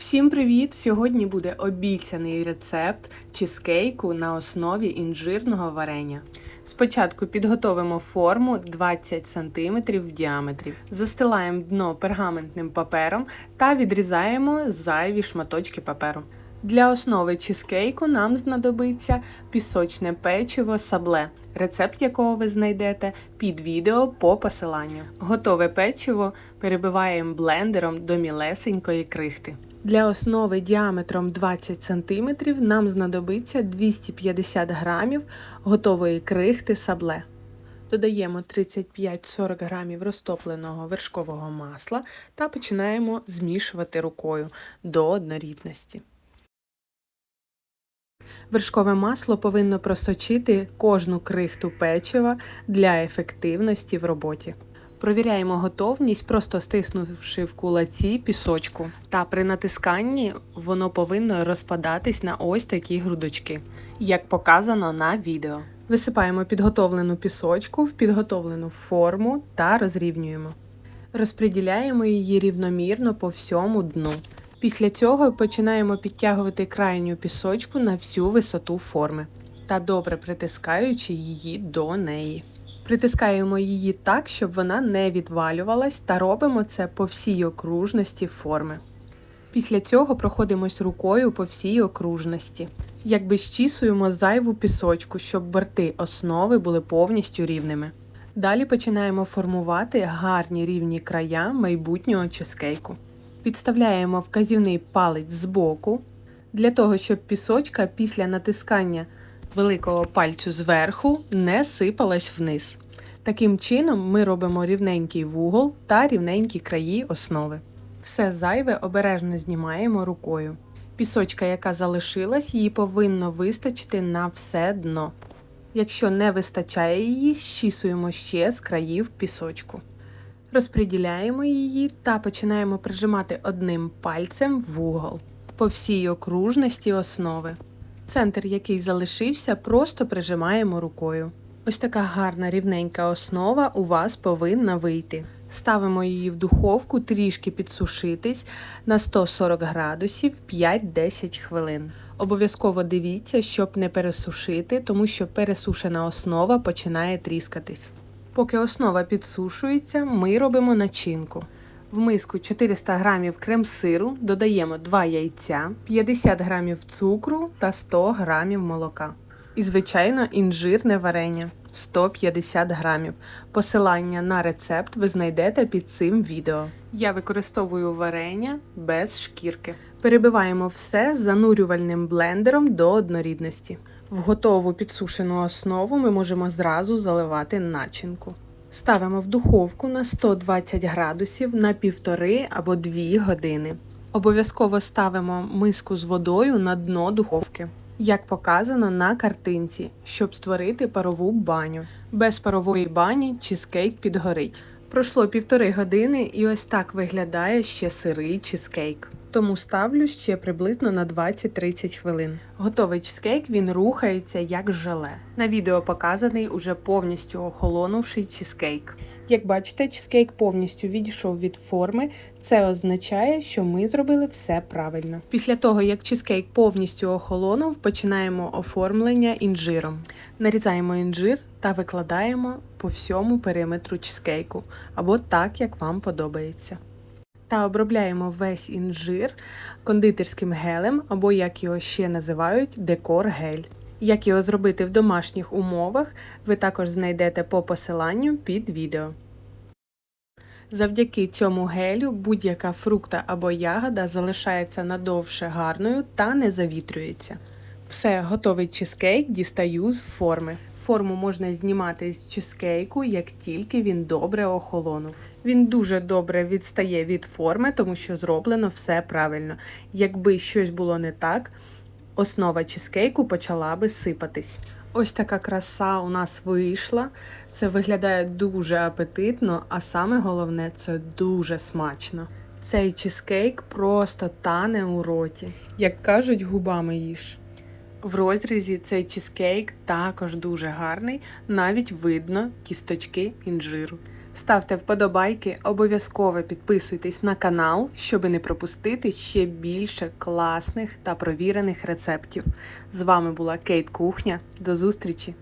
Всім привіт! Сьогодні буде обіцяний рецепт чизкейку на основі інжирного варення. Спочатку підготовимо форму 20 см в діаметрі, застилаємо дно пергаментним папером та відрізаємо зайві шматочки паперу. Для основи чизкейку нам знадобиться пісочне печиво сабле, рецепт якого ви знайдете під відео по посиланню. Готове печиво перебиваємо блендером до мілесенької крихти. Для основи діаметром 20 см нам знадобиться 250 г готової крихти сабле. Додаємо 35-40 г розтопленого вершкового масла та починаємо змішувати рукою до однорідності. Вершкове масло повинно просочити кожну крихту печива для ефективності в роботі. Провіряємо готовність, просто стиснувши в кулаці пісочку. Та при натисканні воно повинно розпадатись на ось такі грудочки, як показано на відео. Висипаємо підготовлену пісочку в підготовлену форму та розрівнюємо. Розподіляємо її рівномірно по всьому дну. Після цього починаємо підтягувати крайню пісочку на всю висоту форми та добре притискаючи її до неї. Притискаємо її так, щоб вона не відвалювалась, та робимо це по всій окружності форми. Після цього проходимось рукою по всій окружності. Якби щісуємо зайву пісочку, щоб борти основи були повністю рівними. Далі починаємо формувати гарні рівні края майбутнього чизкейку. Підставляємо вказівний палець збоку, для того, щоб пісочка після натискання великого пальцю зверху не сипалась вниз. Таким чином ми робимо рівненький вугол та рівненькі краї основи. Все зайве обережно знімаємо рукою. Пісочка, яка залишилась, її повинно вистачити на все дно. Якщо не вистачає її, щісуємо ще з країв пісочку. Розподіляємо її та починаємо прижимати одним пальцем в вугол по всій окружності основи. Центр, який залишився, просто прижимаємо рукою. Ось така гарна рівненька основа у вас повинна вийти. Ставимо її в духовку трішки підсушитись на 140 градусів 5-10 хвилин. Обов'язково дивіться, щоб не пересушити, тому що пересушена основа починає тріскатись. Поки основа підсушується, ми робимо начинку. В миску 400 г крем-сиру додаємо 2 яйця, 50 г цукру та 100 г молока. І, звичайно, інжирне варення 150 грамів. Посилання на рецепт ви знайдете під цим відео. Я використовую варення без шкірки. Перебиваємо все занурювальним блендером до однорідності. В готову підсушену основу ми можемо зразу заливати начинку. Ставимо в духовку на 120 градусів на 1,5 або 2 години. Обов'язково ставимо миску з водою на дно духовки, як показано на картинці, щоб створити парову баню. Без парової бані чизкейк підгорить. Пройшло півтори години і ось так виглядає ще сирий чизкейк. Тому ставлю ще приблизно на 20-30 хвилин. Готовий чизкейк він рухається як желе. На відео показаний уже повністю охолонувший чизкейк. Як бачите, чизкейк повністю відійшов від форми. Це означає, що ми зробили все правильно. Після того, як чизкейк повністю охолонув, починаємо оформлення інжиром. Нарізаємо інжир та викладаємо по всьому периметру чизкейку, або так, як вам подобається. Та обробляємо весь інжир кондитерським гелем, або, як його ще називають, декор-гель. Як його зробити в домашніх умовах, ви також знайдете по посиланню під відео. Завдяки цьому гелю будь-яка фрукта або ягода залишається надовше гарною та не завітрюється. Все, готовий чизкейк дістаю з форми. Форму можна знімати з чизкейку, як тільки він добре охолонув. Він дуже добре відстає від форми, тому що зроблено все правильно. Якби щось було не так, основа чизкейку почала би сипатись. Ось така краса у нас вийшла. Це виглядає дуже апетитно, а саме головне це дуже смачно. Цей чизкейк просто тане у роті, як кажуть, губами їж. В розрізі цей чизкейк також дуже гарний, навіть видно кісточки інжиру. Ставте вподобайки, обов'язково підписуйтесь на канал, щоб не пропустити ще більше класних та провірених рецептів. З вами була Кейт Кухня. До зустрічі!